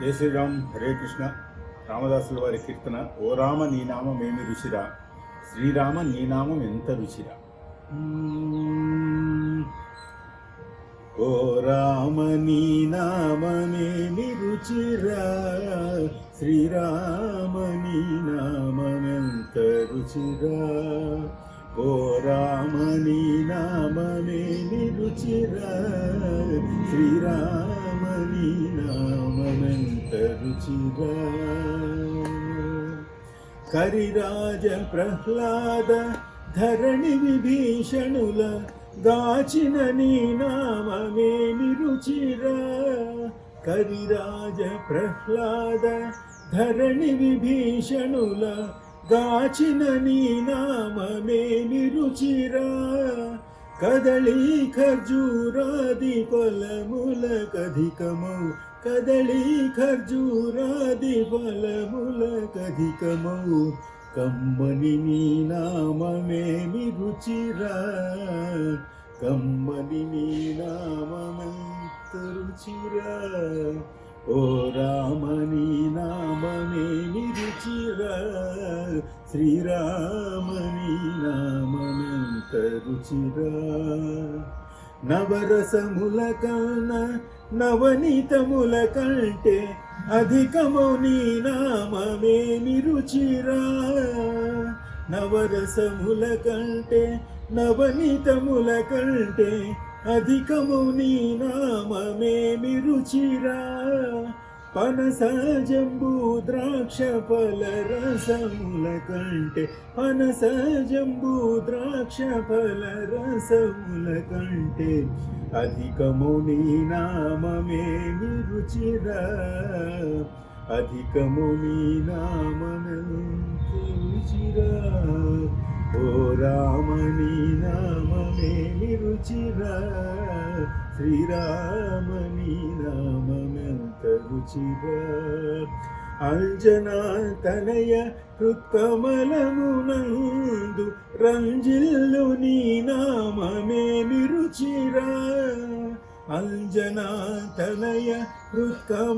జై శ్రీరామ్ హరే కృష్ణ. రామదాసుల వారి కీర్తన ఓ రామ నీ నామం రుచిరా? శ్రీరామ నీ నామం ఎంత రుచిరా? ఓ రామ నీ నామమేమి రుచిరా? శ్రీరామ నీ నామమెంత రుచిరా? ఓ రామ నీ నామమేమి రుచిరా? శ్రీరామ నీ రుచిరా కరిరాజ ప్రహ్లాద ధరణి విభీషణుల గాచిన నీ నామమేమి రుచిరా? కరిరాజ ప్రహ్లాద ధరణి విభీషణుల గాచిన నీ నామమేమి రుచిరా? కదళీ ఖర్జూరాది ఫలముల కధికమౌ కదళీ ఖర్జూరాది ఫలముల కధికమౌ కమ్మని నీ నామమేమి రుచిరా కమ్మని నీ నామమెంత రుచిరా ఓ రామని నామమేమి రుచిరా శ్రీరామని నామమెంత రుచిరా నవరసముల కన్న నవనీతముల కంటే అధికము నీ నామమేమి రుచిరా నవరసముల కంటే నవనీతముల కంటే అధికము నీ నామమేమి రుచిరా పనసజంబు ద్రాక్ష ఫల రసముల కంటే పనసజంబు ద్రాక్ష ఫల రసముల కంటే అధికము నీ నామమేమి రుచిరా అధికము నీ నామమెంత రుచిరా ఓ రామని నామమేమి రుచిరా శ్రీరామని నామమెంత అంజనా తనయ కృత్కమలమునందు రంజిల్లు నీ నామమేమి నిరుచిరా. అంజనా తనయ కృత్కమలమునందు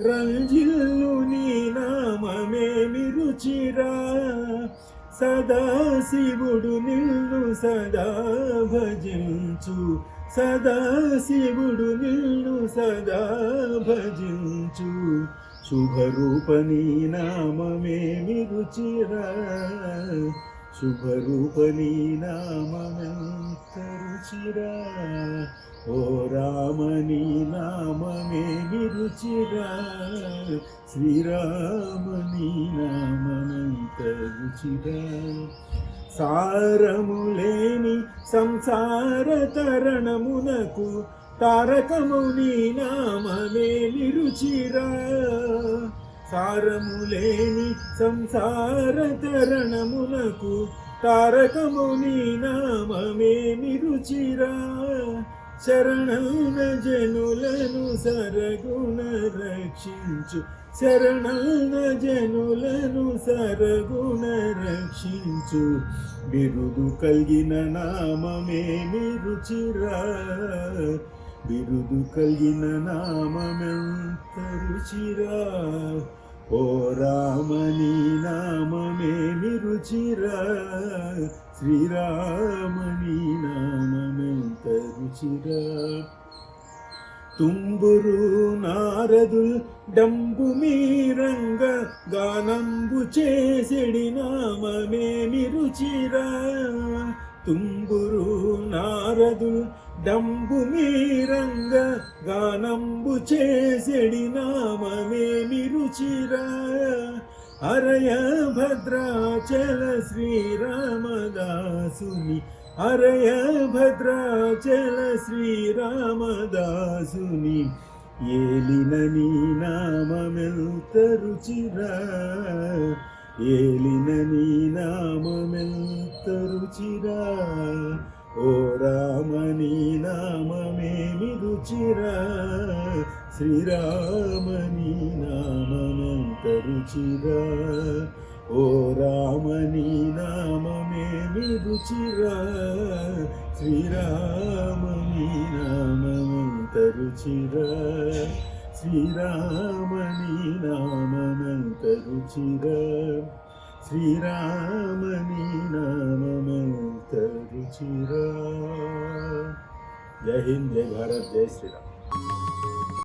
రంజిల్లు నీ నామమేమి రుచిరా సదాశివుడు నిన్ను సదా భజించు. సదాశివుడు నిన్ను సదా భజించు. శుభరూపనీ నామమేమి రుచిరా శుభరూపనీ ఓ రామని నామమేమి రుచిరా శ్రీరామని నామమెంత రుచిరా సారములేని సంసార తరణమునకు తారకము నీ నామమేమి రుచిరా సారములేని సంసార తరణమునకు తారకము నీ నామమేమి రుచిరా శరణున జనులను సరగుణ రక్షించు. శరణున జనులను సరగుణ రక్షించు. బిరుదు కలిగిన నామమేమి రుచిరా బిరుదు కలిగిన నామమెంత రుచిరా? ఓ రామని నామమేమి రుచిరా శ్రీరామని నామమెంత రుచిరా? తుంబురు నారదుల్ డంబు మీరంగ గానంబు చేసెడి నామమేమి రుచిరా తుంబురు నారదుల్ డంబు మీరంగ గానంబు చేసెడి నామమేమి రుచిరా అరయ భద్రాచల శ్రీరామదాసుని. అరయ భద్రాచల శ్రీరామదాసుని. ఏలిన నీ నామమెంత రుచిరా. ఏలిన నీ నామమెంత రుచిరా. ఓ రామని నామమేమి రుచిరా శ్రీరామని నామమెంత రుచిరా ఓ రామని నామమేమి రుచిరా శ్రీరామని నామమెంత రుచిరా శ్రీరామని నీ రుచిరా శ్రీరామని నామ నామమెంత రుచిరా జై హింద్ జై భారత్ జై శ్రీరామ్